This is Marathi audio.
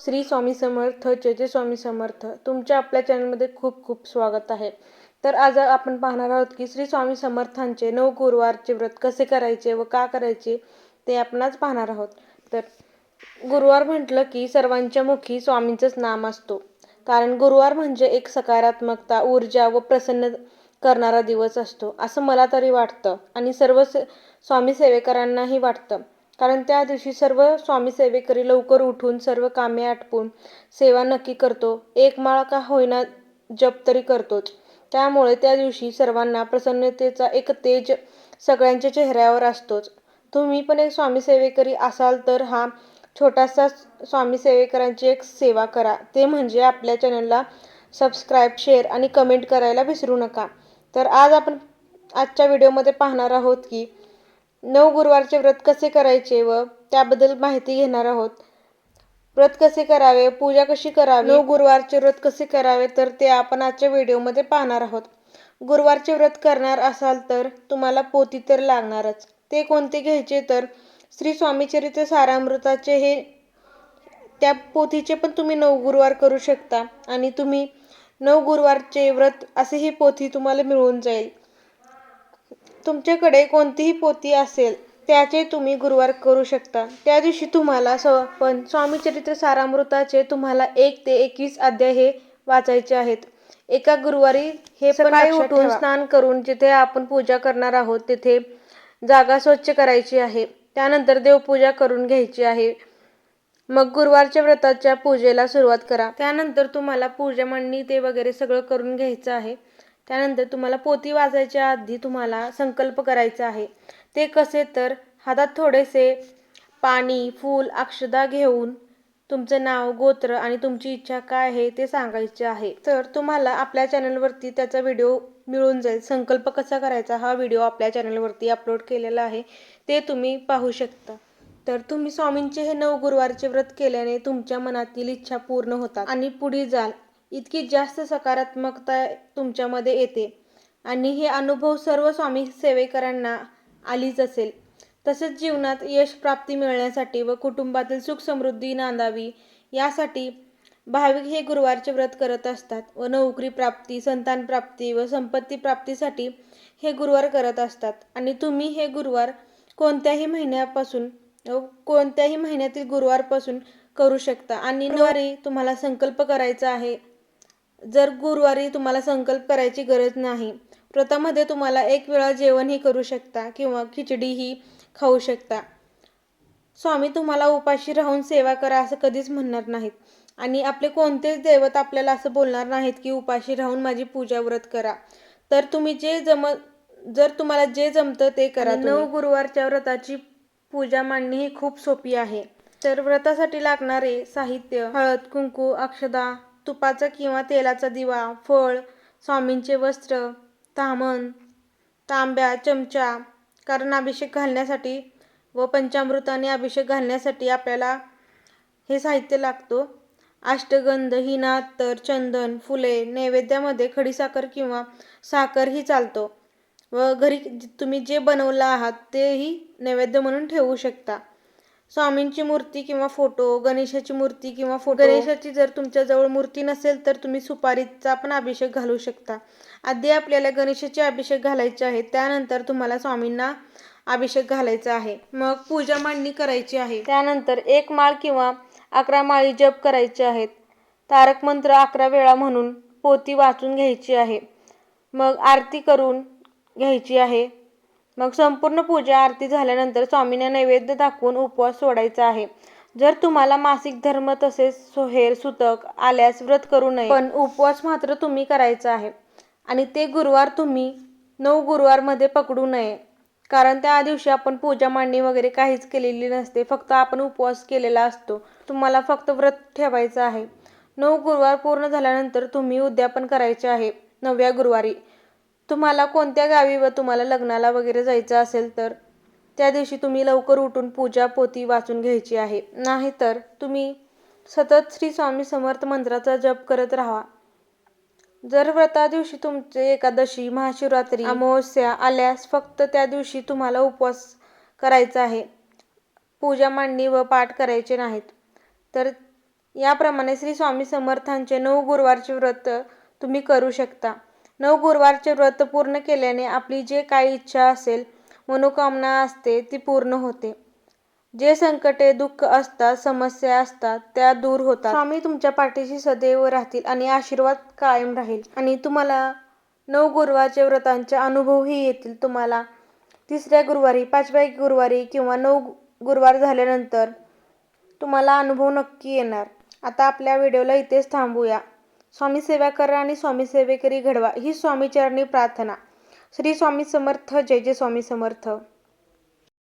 श्री स्वामी समर्थ जय स्वामी समर्थ. तुमच्या आपल्या चॅनलमध्ये खूप खूप स्वागत आहे. तर आज आपण पाहणार आहोत की श्री स्वामी समर्थांचे नऊ गुरुवारचे व्रत कसे करायचे व का करायचे ते आपणच पाहणार आहोत. तर गुरुवार म्हटलं की सर्वांच्या मुखी स्वामींचंच नाम असतो. कारण गुरुवार म्हणजे एक सकारात्मकता ऊर्जा व प्रसन्न करणारा दिवस असतो. असं मला तरी वाटतं आणि सर्व से स्वामी सेवेकरांनाही वाटतं. कारण त्या दिवशी सर्व स्वामी सेवेकरी लवकर उठून सर्व कामे आटपून सेवा नक्की करतो. एक माळ का होईना जप तरी करतोच. त्यामुळे त्या दिवशी सर्वांना प्रसन्नतेचा एक तेज सगळ्यांच्या चेहऱ्यावर असतोच. तुम्ही पण एक स्वामी सेवेकरी असाल तर हा छोटासा स्वामी सेवेकरांची एक सेवा करा. ते म्हणजे आपल्या चॅनलला सबस्क्राईब शेअर आणि कमेंट करायला विसरू नका. तर आज आपण आजच्या व्हिडिओमध्ये पाहणार आहोत की नऊ गुरुवारचे व्रत कसे करायचे व त्याबद्दल माहिती घेणार आहोत. व्रत कसे करावे पूजा कशी करावी नऊ गुरुवारचे व्रत कसे करावे तर ते आपण आजच्या व्हिडिओमध्ये पाहणार आहोत. गुरुवारचे व्रत करणार असाल तर तुम्हाला पोती तर लागणारच. ते कोणते घ्यायचे तर श्री स्वामीचरित्र सारामृताचे हे त्या पोथीचे पण तुम्ही नऊ गुरुवार करू शकता आणि तुम्ही नऊ गुरुवारचे व्रत असे ही पोथी तुम्हाला मिळून जाईल. तुमच्याकडे कोणतीही पोथी असेल त्याचे तुम्ही गुरुवार करू शकता. त्या दिवशी तुम्हाला स पण स्वामीचरित्र सारामृताचे तुम्हाला एक ते एकवीस अध्याय हे वाचायचे आहेत. एका गुरुवारी हे सकाळी उठून स्नान करून जिथे आपण पूजा करणार आहोत तिथे जागा स्वच्छ करायची आहे. त्यानंतर देवपूजा करून घ्यायची आहे. मग गुरुवारच्या व्रताच्या पूजेला सुरुवात करा. त्यानंतर तुम्हाला पूजा मांडणी ते वगैरे सगळं करून घ्यायचं आहे. त्यानंतर तुम्हाला पोती वाजायच्या आधी तुम्हाला संकल्प करायचा आहे. ते कसे तर हातात थोडेसे पाणी फूल अक्षदा घेऊन तुमचं नाव गोत्र आणि तुमची इच्छा काय आहे ते सांगायचे आहे. तर तुम्हाला आपल्या चॅनलवरती त्याचा व्हिडिओ मिळून जाईल. संकल्प कसा करायचा हा व्हिडिओ आपल्या चॅनलवरती अपलोड केलेला आहे. ते तुम्ही पाहू शकता. तर तुम्ही स्वामींचे हे नऊ गुरुवारचे व्रत केल्याने तुमच्या मनातील इच्छा पूर्ण होतात आणि पुढे जाल. इतकी जास्त सकारात्मकता तुमच्यामध्ये येते. आणि हे अनुभव सर्व स्वामी सेवेकरांना आलीच असेल. तसेच जीवनात यश प्राप्ती मिळण्यासाठी व कुटुंबातील सुख समृद्धी नांदावी यासाठी भाविक हे गुरुवारचे व्रत करत असतात व नोकरी प्राप्ती संतान प्राप्ती व संपत्ती प्राप्तीसाठी हे गुरुवार करत असतात. आणि तुम्ही हे गुरुवार कोणत्याही महिन्यापासून कोणत्याही महिन्यातील गुरुवारपासून करू शकता. आणि नवारी तुम्हाला संकल्प करायचा आहे जर गुरुवारी तुम्हाला संकल्प करायची गरज नाही व्रतामध्ये तुम्हाला एक वेळा जेवणही करू शकता किंवा खिचडीही खाऊ शकता. स्वामी तुम्हाला उपाशी राहून सेवा करा असं कधीच म्हणणार नाहीत. आणि आपले कोणतेच दैवत आपल्याला असं बोलणार नाहीत की उपाशी राहून माझी पूजा व्रत करा. तर तुम्ही जे जम जर तुम्हाला जे जमतं ते करा नऊ गुरुवारच्या व्रताची पूजा मांडणी ही खूप सोपी आहे. तर व्रतासाठी लागणारे साहित्य हळद कुंकू अक्षदा तुपाचा किंवा तेलाचा दिवा फळ स्वामींचे वस्त्र तामण तांब्या चमचा कारण अभिषेक घालण्यासाठी व पंचामृताने अभिषेक घालण्यासाठी आपल्याला हे साहित्य लागतो. अष्टगंध हिना तर चंदन फुले नैवेद्यामध्ये खडीसाखर किंवा साखरही चालतो. व घरी तुम्ही जे बनवलं आहात तेही नैवेद्य म्हणून ठेवू शकता. स्वामींची मूर्ती किंवा फोटो गणेशाची मूर्ती किंवा फोटो. गणेशाची जर तुमच्याजवळ मूर्ती नसेल तर तुम्ही सुपारीचा पण अभिषेक घालू शकता. आधी आपल्याला गणेशाचे अभिषेक घालायचे आहे त्यानंतर तुम्हाला स्वामींना अभिषेक घालायचा आहे. मग पूजा मांडणी करायची आहे. त्यानंतर एक माळ किंवा अकरा माळी जप करायचे आहेत. तारक मंत्र अकरा वेळा म्हणून पोती वाचून घ्यायची आहे. मग आरती करून घ्यायची आहे. मग संपूर्ण पूजा आरती झाल्यानंतर स्वामींना नैवेद्य दाखवून उपवास सोडायचा आहे. जर तुम्हाला मासिक धर्म तसेच सोहेर सुतक आल्यास व्रत करू नये. पण उपवास मात्र तुम्ही करायचा आहे. आणि ते गुरुवार तुम्ही नऊ गुरुवारमध्ये पकडू नये. कारण त्या दिवशी आपण पूजा मांडणी वगैरे काहीच केलेली नसते. फक्त आपण उपवास केलेला असतो. तुम्हाला फक्त व्रत ठेवायचं आहे. नऊ गुरुवार पूर्ण झाल्यानंतर तुम्ही उद्यापन करायचे आहे. नवव्या गुरुवारी. तुम्हाला कोणत्या गावी व तुम्हाला लग्नाला वगैरे जायचं असेल तर त्या दिवशी तुम्ही लवकर उठून पूजा पोती वाचून घ्यायची आहे. नाहीतर तुम्ही सतत श्री स्वामी समर्थ मंत्राचा जप करत राहा. जर व्रता दिवशी तुमचे एकादशी महाशिवरात्री अमावस्या आल्यास फक्त त्या दिवशी तुम्हाला उपवास करायचा आहे. पूजा मांडणी व पाठ करायचे नाहीत. तर याप्रमाणे श्री स्वामी समर्थांचे नऊ गुरुवारचे व्रत तुम्ही करू शकता. नऊ गुरुवारचे व्रत पूर्ण केल्याने आपली जे काही इच्छा असेल मनोकामना असते ती पूर्ण होते. जे संकटे दुःख असतात समस्या असतात त्या दूर होतात. स्वामी तुमच्या पाठीशी सदैव राहतील आणि आशीर्वाद कायम राहील. आणि तुम्हाला नऊ गुरुवारच्या व्रतांचे अनुभवही येतील. तुम्हाला तिसऱ्या गुरुवारी पाचव्या गुरुवारी किंवा नऊ गुरुवार झाल्यानंतर तुम्हाला अनुभव नक्की येणार. आता आपल्या व्हिडिओला इथेच थांबूया. स्वामी सेवा करा आणि स्वामी सेवेकरी घडवा. ही स्वामीचरणी प्रार्थना. श्री स्वामी समर्थ जय जय स्वामी समर्थ.